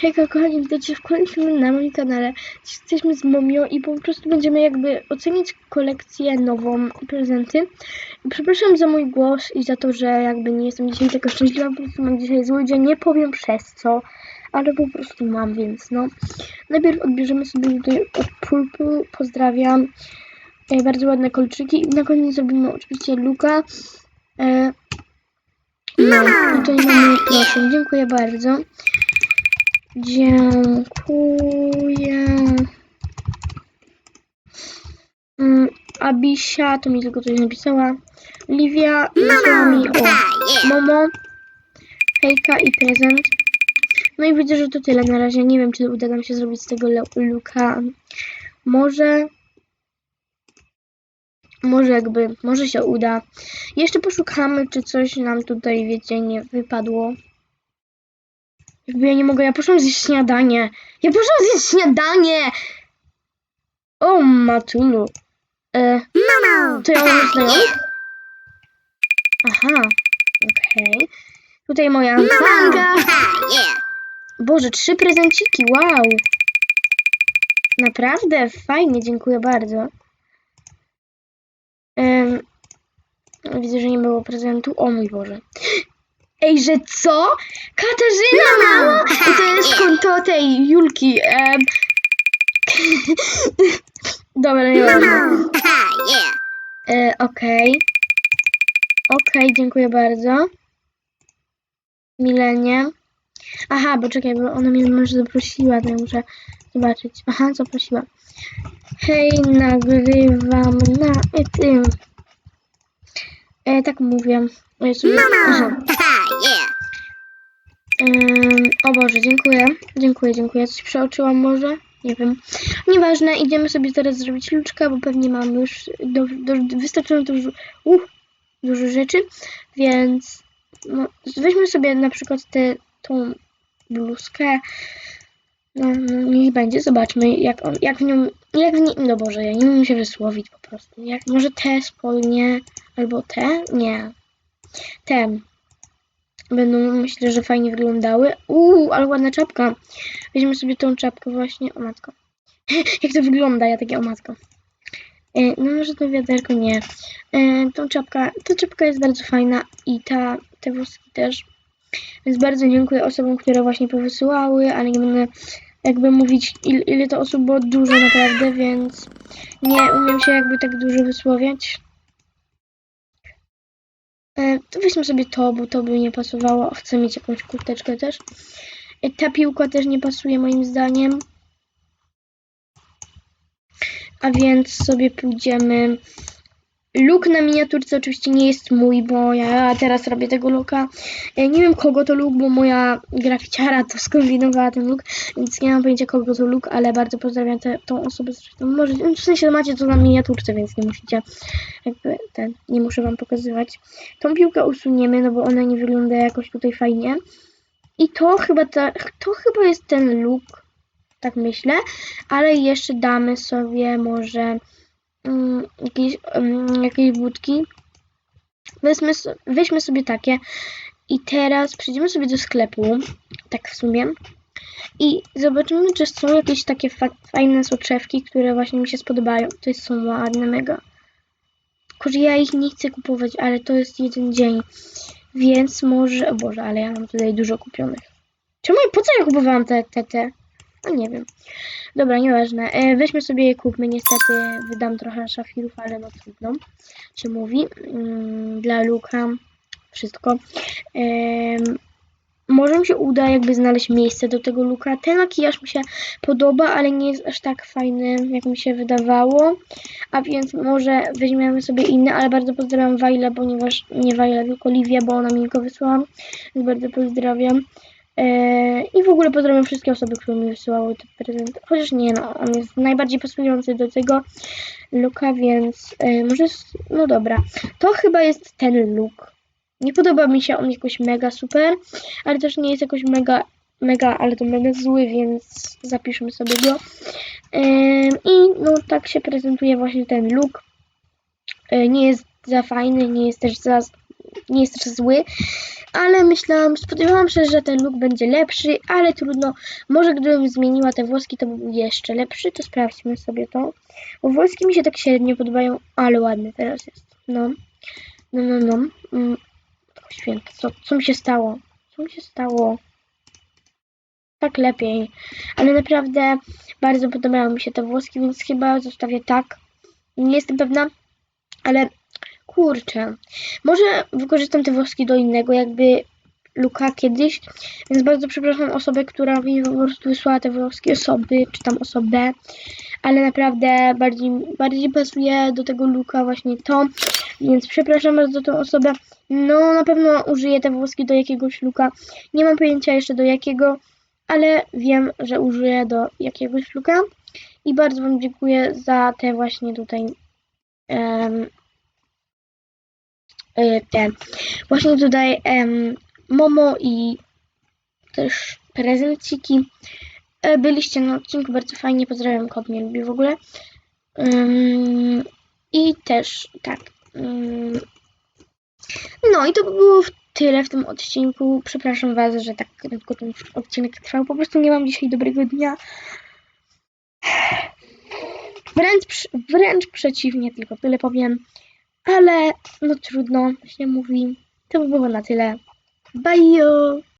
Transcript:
Hejka kochani, witajcie w kolejnym filmie na moim kanale. Dziś jesteśmy z Momio i po prostu będziemy jakby ocenić kolekcję nową i prezenty. Przepraszam za mój głos i za to, że jakby nie jestem dzisiaj taka szczęśliwa, po prostu mam dzisiaj zły dzień, nie powiem przez co, ale po prostu mam, więc no. Najpierw odbierzemy sobie tutaj od Purple, pozdrawiam. E, bardzo ładne kolczyki i na koniec zrobimy oczywiście Luka. E, no, tutaj mamy proszę, dziękuję bardzo. Dziękuję. Mm, Abisia, to mi tylko coś napisała. Livia, napisała mi o Momo, hejka i prezent. No i widzę, że to tyle na razie. Nie wiem, czy uda nam się zrobić z tego luka. Może. Może jakby, może się uda. Jeszcze poszukamy, czy coś nam tutaj, wiecie, nie wypadło. Jakby ja nie mogę, ja poszłam zjeść śniadanie. Ja poszłam zjeść śniadanie! O, Matulu. E, to ja? Aha, okej. Tutaj moja manga. Boże, trzy prezenciki, wow. Naprawdę, fajnie, dziękuję bardzo. Em, widzę, że nie było prezentu. O mój Boże. Ej, że co? Katarzyna mało? I to jest konto tej Julki. em. Dobra, nie ważne. E, Okej. Okej, dziękuję bardzo. Milenie. Aha, bo czekaj, bo ona mnie może zaprosiła, to ja muszę zobaczyć. Aha, zaprosiła. Hej, nagrywam na tym. E, tak mówię. Ja sobie... Aha. Ym, o Boże, dziękuję. Dziękuję, dziękuję. Coś przeoczyłam może? Nie wiem. Nieważne, idziemy sobie teraz zrobić luczka, bo pewnie mam już do, do, wystarczająco dużo, uh, dużo rzeczy, więc no, weźmy sobie na przykład tę tą bluzkę. No, no niech będzie, zobaczmy jak on, jak w nią, jak w nie, no Boże, ja nie umiem się wysłowić po prostu. Jak, może te spodnie, albo te? Nie. Te będą myślę, że fajnie wyglądały. Uuu, ale ładna czapka. Weźmy sobie tą czapkę właśnie. O matko. Jak to wygląda, ja takie o matko. E, no może to wiaderko nie. E, tą czapka, ta czapka jest bardzo fajna i ta, te włoski też. Więc bardzo dziękuję osobom, które właśnie powysyłały, ale nie będę jakby mówić il, ile to osób było dużo naprawdę, więc nie umiem się jakby tak dużo wysłowiać. E, to weźmy sobie to, bo to by nie pasowało. Chcę mieć jakąś kurteczkę też. E, ta piłka też nie pasuje moim zdaniem. A więc sobie pójdziemy. Luk na miniaturce oczywiście nie jest mój, bo ja teraz robię tego luka. Nie wiem kogo to luk, bo moja graficiara to skombinowała ten luk, więc nie mam pojęcia kogo to luk, ale bardzo pozdrawiam tę tą osobę. Zresztą może, w sensie macie to na miniaturce, więc nie musicie jakby ten, nie muszę wam pokazywać. Tą piłkę usuniemy, no bo ona nie wygląda jakoś tutaj fajnie. I to chyba ta, to chyba jest ten look, tak myślę, ale jeszcze damy sobie może jakieś, mm, jakieś budki. Weźmy, weźmy sobie takie i teraz przejdziemy sobie do sklepu, tak w sumie. I zobaczymy, czy są jakieś takie fa- fajne soczewki, które właśnie mi się spodobają. To są ładne, mega. Tylko, ja ich nie chcę kupować, ale to jest jeden dzień. Więc może... O Boże, ale ja mam tutaj dużo kupionych. Czemu, po co ja kupowałam te, te, te? No nie wiem. Dobra, nieważne. E, weźmy sobie je, kupmy. Niestety wydam trochę szafirów, ale no trudno. Się mówi. Mm, dla Luka wszystko. Em, może mi się uda jakby znaleźć miejsce do tego luka. Ten makijaż mi się podoba, ale nie jest aż tak fajny, jak mi się wydawało. A więc może weźmiemy sobie inny, ale bardzo pozdrawiam Wajle, ponieważ nie Wajle, tylko Liwię, bo ona mi go wysłała. Bardzo pozdrawiam. Eee, I w ogóle pozdrawiam wszystkie osoby, które mi wysyłały te prezenty. Chociaż nie, no, on jest najbardziej pasujący do tego looka, więc e, może, no dobra. To chyba jest ten look. Nie podoba mi się on jakoś mega super, ale też nie jest jakoś mega, mega, ale to mega zły, więc zapiszmy sobie go. Em, I no tak się prezentuje właśnie ten look. E, Nie jest za fajny, nie jest też za nie jest też zły, ale myślałam, spodziewałam się, że ten look będzie lepszy, ale trudno. Może gdybym zmieniła te włoski, to by był jeszcze lepszy, to sprawdźmy sobie to. Bo włoski mi się tak średnio podobają, ale ładny teraz jest. No, no, no, no. Mm. Co, co mi się stało? Co mi się stało? Tak lepiej. Ale naprawdę bardzo podobają mi się te włoski, więc chyba zostawię tak. Nie jestem pewna, ale kurczę. Może wykorzystam te włoski do innego, jakby Luka kiedyś. Więc bardzo przepraszam osobę, która mi po prostu wysłała te włoski osoby, czy tam osobę. Ale naprawdę bardziej, bardziej pasuje do tego Luka właśnie to. Więc przepraszam bardzo tą osobę. No na pewno użyję te włoski do jakiegoś Luka. Nie mam pojęcia jeszcze do jakiego, ale wiem, że użyję do jakiegoś Luka. I bardzo Wam dziękuję za te właśnie tutaj em, y, te właśnie tutaj em, Momo i też prezenciki. E, Byliście na odcinku, bardzo fajnie, pozdrawiam, kot mnie lubi w ogóle. Ym, I też tak. ym, no i to by było tyle w tym odcinku. Przepraszam Was, że tak krótko ten odcinek trwał. Po prostu nie mam dzisiaj dobrego dnia. Wręcz, wręcz przeciwnie, tylko tyle powiem. Ale no trudno, się mówi. To by było na tyle. Bye!